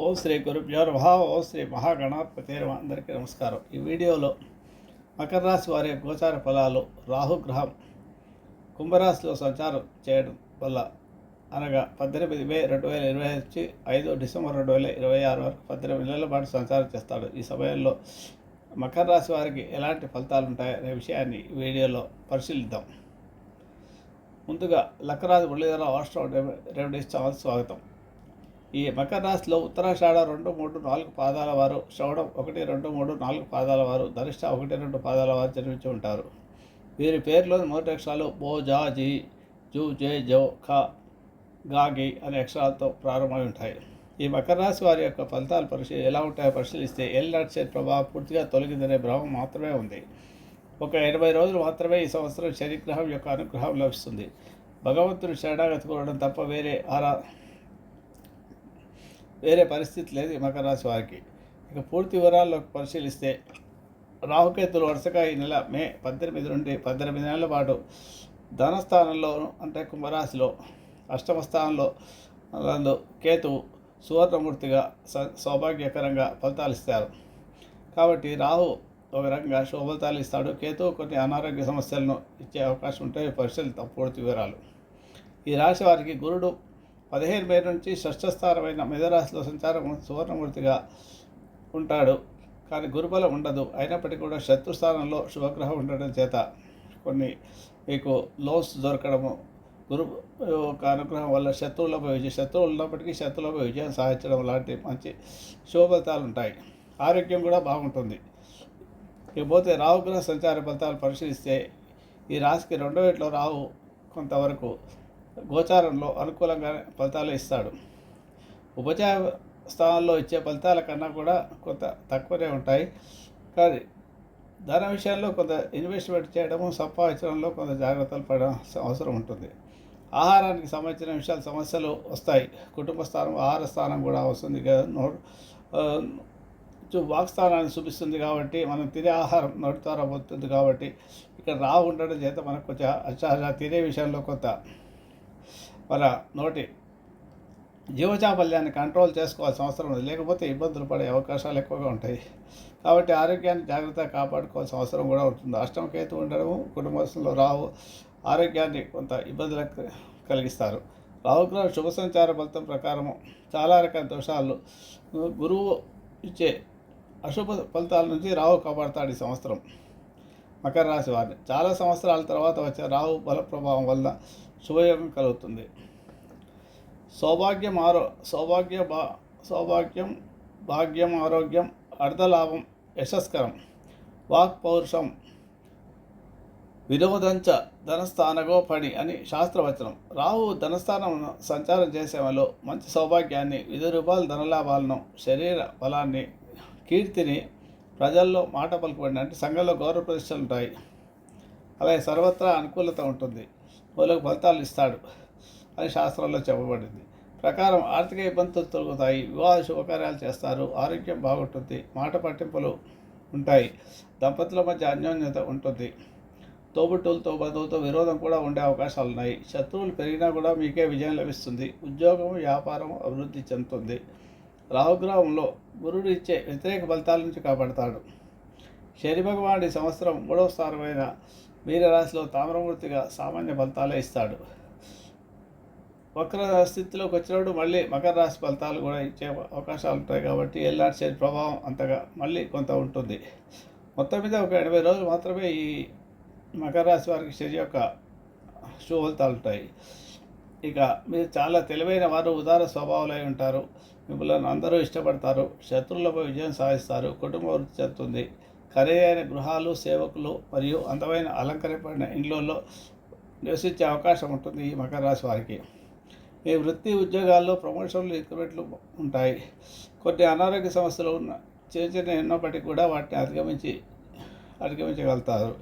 ఓం శ్రీ గురుభ్యో నమః. ఓం శ్రీ మహాగణాధిపతి అందరికీ నమస్కారం. ఈ వీడియోలో మకర రాశి వారి గోచార ఫలాలు రాహుగ్రహం కుంభరాశిలో సంచారం చేయడం వల్ల అనగా పద్దెనిమిది మే రెండు వేల ఇరవై నుంచి ఐదు డిసెంబర్ రెండు వేల ఇరవై ఆరు వరకు పద్దెనిమిది నెలల పాటు సంచారం చేస్తాడు. ఈ సమయంలో మకర రాశి వారికి ఎలాంటి ఫలితాలు ఉంటాయనే విషయాన్ని ఈ వీడియోలో పరిశీలిద్దాం. ముందుగా లక్కరాజు మురళీధరరావు రాష్ట్రం రెమెడీస్ ఛానల్ స్వాగతం. ఈ మకర రాశిలో ఉత్తరాషాఢ రెండు మూడు నాలుగు పాదాల వారు శ్రవణం ఒకటి రెండు మూడు నాలుగు పాదాల వారు ధనిష్ట ఒకటి రెండు పాదాల వారు జన్మించి ఉంటారు. వీరి పేర్లోని మొదటి అక్షరాలు బో జా జీ జూ జే జో ఖ గాగి అనే అక్షరాలతో ప్రారంభమై ఉంటాయి. ఈ మకర రాశి వారి యొక్క ఫలితాలు పరిశీ ఎలా ఉంటాయో పరిశీలిస్తే ఎల్ నడిచే ప్రభావం పూర్తిగా తొలగిందనే భ్రమం మాత్రమే ఉంది. ఒక ఎనభై రోజులు మాత్రమే ఈ సంవత్సరం శనిగ్రహం యొక్క అనుగ్రహం లభిస్తుంది. భగవంతుని శరణాగతి కోరడం తప్ప వేరే ఆరా వేరే పరిస్థితి లేదు ఈ మకర రాశి వారికి. ఇక పూర్తి వివరాల్లో పరిశీలిస్తే రాహుకేతులు వరుసగా ఈ నెల మే పద్దెనిమిది నుండి పద్దెనిమిది నెలల పాటు ధనస్థానంలో అంటే కుంభరాశిలో అష్టమ స్థానంలో నందు కేతువు సువర్ణమూర్తిగా సౌభాగ్యకరంగా ఫలితాలు ఇస్తారు. కాబట్టి రాహు ఒక రకంగా శుభఫలితాలు ఇస్తాడు. కేతు కొన్ని అనారోగ్య సమస్యలను ఇచ్చే అవకాశం ఉంటే పరిశీలిత పూర్తి వివరాలు. ఈ రాశి వారికి గురుడు పదిహేను మే నుంచి షష్ఠస్థానమైన మేధరాశిలో సంచారం సువర్ణమూర్తిగా ఉంటాడు. కానీ గురుబలం ఉండదు. అయినప్పటికీ కూడా శత్రుస్థానంలో శుభగ్రహం ఉండడం చేత కొన్ని మీకు లోన్స్ దొరకడము గురు యొక్క అనుగ్రహం వల్ల శత్రువులపై విజయం శత్రువులు ఉన్నప్పటికీ శత్రువులపై విజయం సాధించడం లాంటి మంచి శుభఫలితాలు ఉంటాయి ఆరోగ్యం కూడా బాగుంటుంది. ఇకపోతే రాహుగ్రహ సంచార ఫలితాలు పరిశీలిస్తే ఈ రాశికి రెండో ఇంట్లో రావు కొంతవరకు గోచారంలో అనుకూలంగా ఫలితాలు ఇస్తాడు. ఉపచార స్థానంలో ఇచ్చే ఫలితాల కన్నా కూడా కొంత తక్కువనే ఉంటాయి. కానీ ధన విషయంలో కొంత ఇన్వెస్ట్మెంట్ చేయడము సంపాదించడంలో కొంత జాగ్రత్తలు పడడం అవసరం ఉంటుంది. ఆహారానికి సంబంధించిన విషయాలు సమస్యలు వస్తాయి. కుటుంబ స్థానం ఆహార స్థానం కూడా వస్తుంది కదా. వాక్ స్థానాన్ని చూపిస్తుంది కాబట్టి మనం తినే ఆహారం నోటి ద్వారా పోతుంది కాబట్టి ఇక్కడ రా ఉండడం చేత మనకు కొంచెం తినే విషయంలో కొంత వాళ్ళ నోటి జీవచాపల్యాన్ని కంట్రోల్ చేసుకోవాల్సిన అవసరం ఉంది లేకపోతే ఇబ్బందులు పడే అవకాశాలు ఎక్కువగా ఉంటాయి. కాబట్టి ఆరోగ్యాన్ని జాగ్రత్తగా కాపాడుకోవాల్సిన అవసరం కూడా ఉంటుంది. అష్టమకేతు ఉండడము కుటుంబంలో రావు ఆరోగ్యాన్ని కొంత ఇబ్బందులకు కలిగిస్తారు. రాహుగ్రహ శుభ సంచార ఫలితం ప్రకారము చాలా రకాల దోషాలు. గురువు ఇచ్చే అశుభ ఫలితాల నుంచి రావు కాపాడతాడు ఈ సంవత్సరం. మకర రాశి వారిని. చాలా సంవత్సరాల తర్వాత వచ్చే రాహు బల ప్రభావం వల్ల శుభయోగం కలుగుతుంది. సౌభాగ్యం ఆరో సౌభాగ్య బా సౌభాగ్యం భాగ్యం ఆరోగ్యం అర్ధలాభం యశస్కరం వాక్ పౌరుషం వినోదంచ ధనస్థానగో పని అని శాస్త్రవచనం. రాహు ధనస్థానం సంచారం చేసేవాళ్ళు మంచి సౌభాగ్యాన్ని వివిధ రూపాయల ధనలాభాలను శరీర బలాన్ని కీర్తిని ప్రజల్లో మాట పలుకుబడిన అంటే సంఘంలో గౌరవ ప్రతిష్టలు ఉంటాయి. అలాగే సర్వత్రా అనుకూలత ఉంటుంది. వాళ్ళకు ఫలితాలు ఇస్తాడు అని శాస్త్రంలో చెప్పబడింది. ప్రకారం ఆర్థిక ఇబ్బందులు తొలగుతాయి. వివాహ శుభకార్యాలు చేస్తారు. ఆరోగ్యం బాగుంటుంది. మాట పట్టింపులు ఉంటాయి. దంపతుల మధ్య అన్యోన్యత ఉంటుంది. తోబుట్టులతో బంధువులతో విరోధం కూడా ఉండే అవకాశాలు ఉన్నాయి. శత్రువులు పెరిగినా కూడా మీకే విజయం లభిస్తుంది. ఉద్యోగం వ్యాపారం అభివృద్ధి చెందుతుంది. రాహుగ్రహంలో గురుడు ఇచ్చే వ్యతిరేక ఫలితాల నుంచి కాపాడతాడు. శని భగవానుడి సంవత్సరం మూడవ స్థానమైన మీనరాశిలో తామ్రమూర్తిగా సామాన్య ఫలితాలే ఇస్తాడు. వక్ర స్థితిలోకి వచ్చినప్పుడు మళ్ళీ మకర రాశి ఫలితాలు కూడా ఇచ్చే అవకాశాలు ఉంటాయి కాబట్టి ఎల్లాంటి శని ప్రభావం అంతగా మళ్ళీ కొంత ఉంటుంది. మొత్తం మీద ఒక ఎనభై రోజులు మాత్రమే ఈ మకర రాశి వారికి శని యొక్క శుభ ఫలితాలు ఉంటాయి. ఇక మీరు చాలా తెలివైన వారు ఉదార స్వభావాలై ఉంటారు. మిమ్మల్ని అందరూ ఇష్టపడతారు. శత్రువులపై విజయం సాధిస్తారు. కుటుంబ వృద్ధి చెందుతుంది. ఖరీదైన గృహాలు సేవకులు మరియు అందమైన అలంకరింపబడిన ఇండ్లలో నివసించే అవకాశం ఉంటుంది ఈ మకర రాశి వారికి. మీ వృత్తి ఉద్యోగాల్లో ప్రమోషన్లు ఇంక్రిమెంట్లు ఉంటాయి. కొన్ని అనారోగ్య సమస్యలు ఉన్న చిన్న చిన్న ఉన్నప్పటికీ కూడా వాటిని అధిగమించి అధిగమించగలుగుతారు.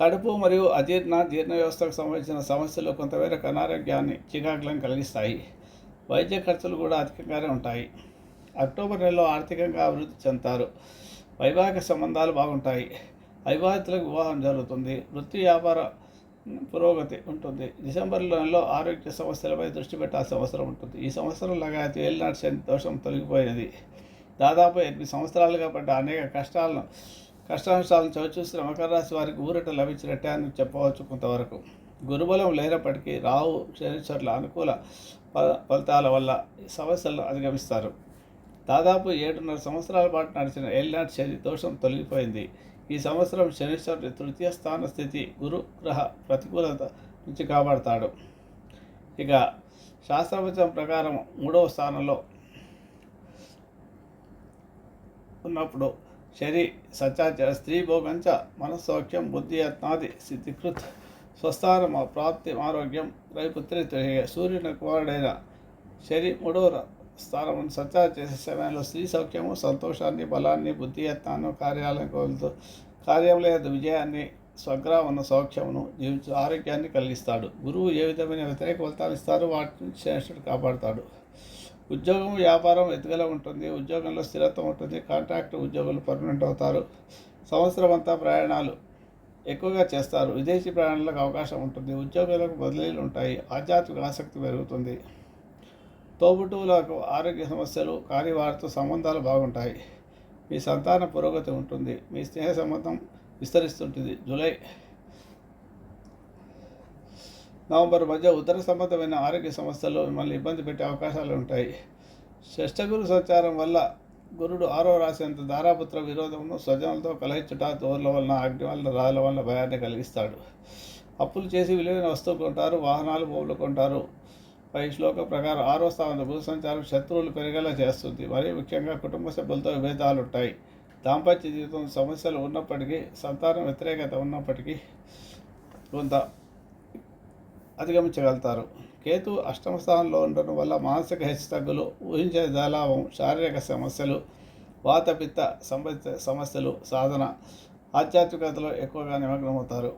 కడుపు మరియు అజీర్ణ జీర్ణ వ్యవస్థకు సంబంధించిన సమస్యలు కొంతమేరకు అనారోగ్యాన్ని చికాకులను కలిగిస్తాయి. వైద్య ఖర్చులు కూడా అధికంగానే ఉంటాయి. అక్టోబర్ నెలలో ఆర్థికంగా అభివృద్ధి చెందుతారు. వైవాహిక సంబంధాలు బాగుంటాయి. అవివాహితులకు వివాహం జరుగుతుంది. వృత్తి వ్యాపార పురోగతి ఉంటుంది. డిసెంబర్ నెలలో ఆరోగ్య సమస్యలపై దృష్టి పెట్టాల్సిన అవసరం ఉంటుంది. ఈ సంవత్సరం లగాయతు ఏలినాటి దోషం తొలగిపోయేది దాదాపు ఎనిమిది సంవత్సరాలుగా పడ్డ అనేక కష్టాలను కష్టాంశాలను చవిచూసిన మకర రాశి వారికి ఊరట లభించినట్టే అని చెప్పవచ్చు కొంతవరకు. గురుబలం లేనప్పటికీ రావు శనీశ్వరుల అనుకూల ఫ- ఫలితాల వల్ల సమస్యలను అధిగమిస్తారు. దాదాపు ఏడున్నర సంవత్సరాల పాటు నడిచిన ఏలినాటి శని దోషం తొలగిపోయింది. ఈ సంవత్సరం శనీశ్వరుడి తృతీయ స్థాన స్థితి గురు గ్రహ ప్రతికూలత నుంచి కాపాడతాడు. ఇక శాస్త్రవచనం ప్రకారం మూడవ స్థానంలో ఉన్నప్పుడు శరీ సచాచర స్త్రీ భోగంచ మనస్సౌఖ్యం బుద్ధి యత్నాది సిద్ధికృత్. స్వస్థానం ప్రాప్తి ఆరోగ్యం రైపుత్రి సూర్యుని కుమారుడైన శరీ మూడవ స్థానం సత్యా చేసే సమయంలో స్త్రీ సౌఖ్యము సంతోషాన్ని బలాన్ని బుద్ధి యత్నాన్ని కార్యాలయం కోలుతూ కార్యంలో విజయాన్ని విజయాన్ని స్వగ్రామన్న సౌఖ్యమును జీవించు ఆరోగ్యాన్ని కలిగిస్తాడు. గురువు ఏ విధమైన వ్యతిరేక ఫలితాలు ఇస్తారో వాటిని శ్రేష్ఠుడు కాపాడుతాడు. ఉద్యోగం వ్యాపారం ఎదుగుదల ఉంటుంది ఉద్యోగంలో స్థిరత్వం ఉంటుంది కాంట్రాక్ట్ ఉద్యోగులు పర్మనెంట్ అవుతారు సంవత్సరం అంతా ప్రయాణాలు ఎక్కువగా చేస్తారు విదేశీ ప్రయాణాలకు అవకాశం ఉంటుంది ఉద్యోగాలకు బదిలీలు ఉంటాయి ఆధ్యాత్మిక ఆసక్తి పెరుగుతుంది. తోబుట్టువులకు ఆరోగ్య సమస్యలు కానీ వారితో సంబంధాలు బాగుంటాయి. మీ సంతాన పురోగతి ఉంటుంది మీ స్నేహ సంబంధం విస్తరిస్తుంటుంది. జూలై నవంబర్ మధ్య ఉదర సంబంధమైన ఆరోగ్య సమస్యలు మిమ్మల్ని ఇబ్బంది పెట్టే అవకాశాలు ఉంటాయి. షష్టగురు సంచారం వల్ల గురుడు ఆరో రాశి దారాపుత్ర విరోధమును స్వజనులతో కలహించుట దోర్ల వలన అగ్ని వలన రాళ్ళ వలన భయాన్ని కలిగిస్తాడు. అప్పులు చేసి విలువైన వస్తువు కొంటారు వాహనాలు భూములు కొంటారు. పై శ్లోక ప్రకారం ఆరో స్థానంలో గురు సంచారం శత్రువులు పెరిగేలా చేస్తుంది. మరీ ముఖ్యంగా కుటుంబ సభ్యులతో విభేదాలు ఉంటాయి దాంపత్య జీవితం సమస్యలు ఉన్నప్పటికీ సంతానం వ్యతిరేకత ఉన్నప్పటికీ కొంత అధిగమించగలుగుతారు. కేతు అష్టమ స్థానంలో ఉండడం వల్ల మానసిక హెచ్చుతగ్గులు ఊహించే దాలాభం శారీరక సమస్యలు వాతపిత్త సంబంధిత సమస్యలు సాధన ఆధ్యాత్మికతలో ఎక్కువగా నిమగ్నమవుతారు.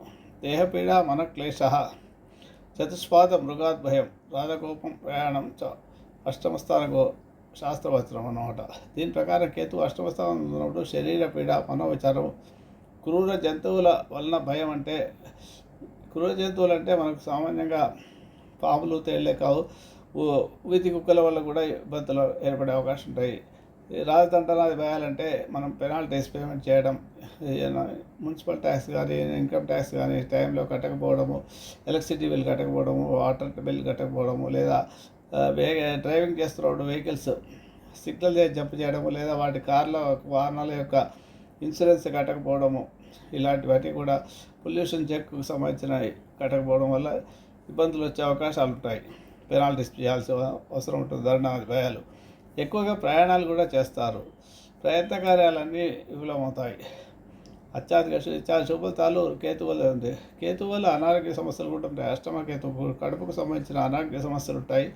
దేహపీడ మనక్లేశ చతుష్పాద మృగాద్భయం రాజకోపం ప్రయాణం చ అష్టమ స్థానకు శాస్త్రవచనం అన్నమాట. దీని ప్రకారం కేతు అష్టమ స్థానంలో ఉన్నప్పుడు శరీర పీడ మనోవిచారం క్రూర జంతువుల వలన భయం అంటే క్రూర జంతువులు అంటే మనకు సామాన్యంగా పాములు తేళ్ళే కావు. వీధి కుక్కల వల్ల కూడా ఇబ్బందులు ఏర్పడే అవకాశం ఉంటాయి. ఈ వేయాలంటే మనం పెనాల్టీస్ పేమెంట్ చేయడం ఏదైనా మున్సిపల్ ట్యాక్స్ కానీ ఇన్కమ్ ట్యాక్స్ కానీ టైంలో కట్టకపోవడము ఎలక్ట్రిసిటీ బిల్ కట్టకపోవడము వాటర్ బిల్ కట్టకపోవడము లేదా వే డ్రైవింగ్ చేస్తున్నప్పుడు వెహికల్స్ సిగ్నల్ చేసి జంప్ చేయడము లేదా వాటి కార్ల వాహనాల యొక్క ఇన్సూరెన్స్ కట్టకపోవడము ఇలాంటివన్నీ కూడా పొల్యూషన్ చెక్కు సంబంధించినవి కట్టకపోవడం వల్ల ఇబ్బందులు వచ్చే అవకాశాలు ఉంటాయి. పెనాల్టీస్ చేయాల్సిన అవసరం ఉంటుంది. ధర్నాది భయాలు ఎక్కువగా ప్రయాణాలు కూడా చేస్తారు. ప్రయత్న కార్యాలన్నీ విఫలమవుతాయి. అత్యాధిక చాలా శుభతాలు కేతు వల్ల ఉంది. కేతు వల్ల అనారోగ్య సమస్యలు కూడా ఉంటాయి. అష్టమ కేతు కడుపుకు సంబంధించిన అనారోగ్య సమస్యలు ఉంటాయి.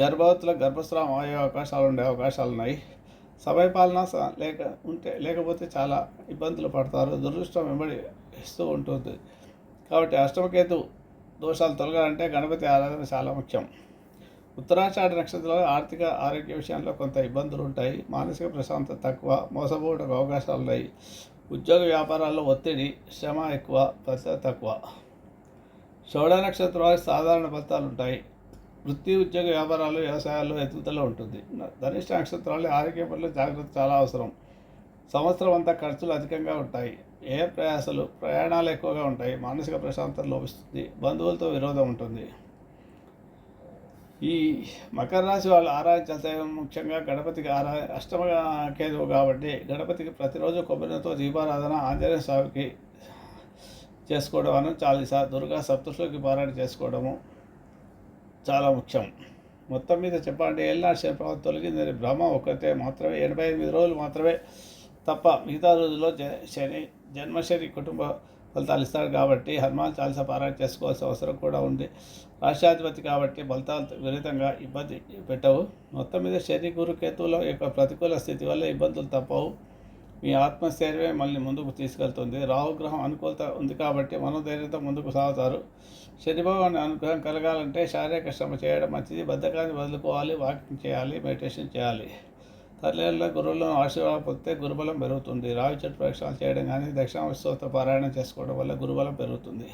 గర్భవతులకు గర్భస్రావం అయ్యే అవకాశాలు ఉండే అవకాశాలు ఉన్నాయి సమయపాలన స- లేక ఉంటే లేకపోతే చాలా ఇబ్బందులు పడతారు దురదృష్టం వెంబడి ఇస్తూ ఉంటుంది. కాబట్టి అష్టమకేతు దోషాలు తొలగాలంటే గణపతి ఆరాధన చాలా ముఖ్యం. ఉత్తరాషాఢ నక్షత్రంలో ఆర్థిక ఆరోగ్య విషయంలో కొంత ఇబ్బందులు ఉంటాయి. మానసిక ప్రశాంతత తక్కువ మోసపోవడానికి అవకాశాలు ఉన్నాయి. ఉద్యోగ వ్యాపారాల్లో ఒత్తిడి శ్రమ ఎక్కువ ఫలితాలు తక్కువ. షోడ నక్షత్రం వారి సాధారణ ఫలితాలు ఉంటాయి. వృత్తి ఉద్యోగ వ్యాపారాలు వ్యవసాయాల్లో ఎదుగుదల ఉంటుంది. ధనిష్ట నక్షత్రాలు ఆరోగ్య పట్ల జాగ్రత్త చాలా అవసరం. సంవత్సరం అంతా ఖర్చులు అధికంగా ఉంటాయి. ఏ ప్రయాసాలు ప్రయాణాలు ఎక్కువగా ఉంటాయి. మానసిక ప్రశాంతత లోపిస్తుంది. బంధువులతో విరోధం ఉంటుంది. ఈ మకర రాశి వాళ్ళు ఆరాధించే ముఖ్యంగా గణపతికి ఆరా అష్టమ కేతువు కాబట్టి గణపతికి ప్రతిరోజు కొబ్బరితో దీపారాధన ఆంజనేయ స్వామికి చేసుకోవడం అను చాలీసా దుర్గా సప్తశ్లోకి పారాయణ చేసుకోవడము చాలా ముఖ్యం. మొత్తం మీద చెప్పాలంటే ఏళ్ళనాడు శని ప్రభావం తొలగిందని భ్రమ ఒక్కటే మాత్రమే ఎనభై ఎనిమిది రోజులు మాత్రమే తప్ప మిగతా రోజుల్లో శని జన్మశని కుటుంబ ఫలితాలు ఇస్తాడు కాబట్టి హనుమాన్ చాలీసా పారాయణ చేసుకోవాల్సిన అవసరం కూడా ఉంది. రాష్ట్రాధిపతి కాబట్టి ఫలితాలు విపరీతంగా ఇబ్బంది పెట్టవు. మొత్తం మీద శని గురు కేతువుల యొక్క ప్రతికూల స్థితి వల్ల ఇబ్బందులు తప్పవు. మీ ఆత్మస్థైర్యమే మళ్ళీ ముందుకు తీసుకెళ్తుంది. రాహుగ్రహం అనుకూలత ఉంది కాబట్టి మనోధైర్యంతో ముందుకు సాగుతారు. శని అనుగ్రహం కలగాలంటే శారీరక శ్రమ చేయడం మంచిది. బద్ధకాన్ని వదులుకోవాలి వాకింగ్ చేయాలి మెడిటేషన్ చేయాలి. తల్లిదండ్రుల గురువులను ఆశీర్వాదం పొందితే గురుబలం పెరుగుతుంది. రావి చెట్టు ప్రక్షాళన చేయడం కానీ దక్షిణామస్తోత్ర పారాయణం చేసుకోవడం వల్ల గురుబలం పెరుగుతుంది.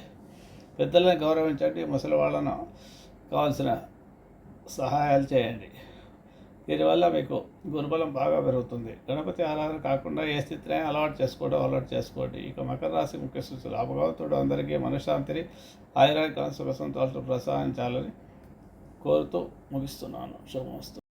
పెద్దలను గౌరవించండి. ముసలి వాళ్ళను కావాల్సిన సహాయాలు చేయండి. దీనివల్ల మీకు గురుబలం బాగా పెరుగుతుంది. గణపతి ఆరాధన కాకుండా ఏ స్థితిని అలవాటు చేసుకోవడం అలవాటు చేసుకోండి. ఇక మకర రాశి ముఖ్య సూచనలు ఆ భగవంతుడు అందరికీ మనశ్శాంతిని ఆయురానికి సుఖ సంతోషాలు ప్రసాదించాలని కోరుతూ ముగిస్తున్నాను. శుభమస్తు.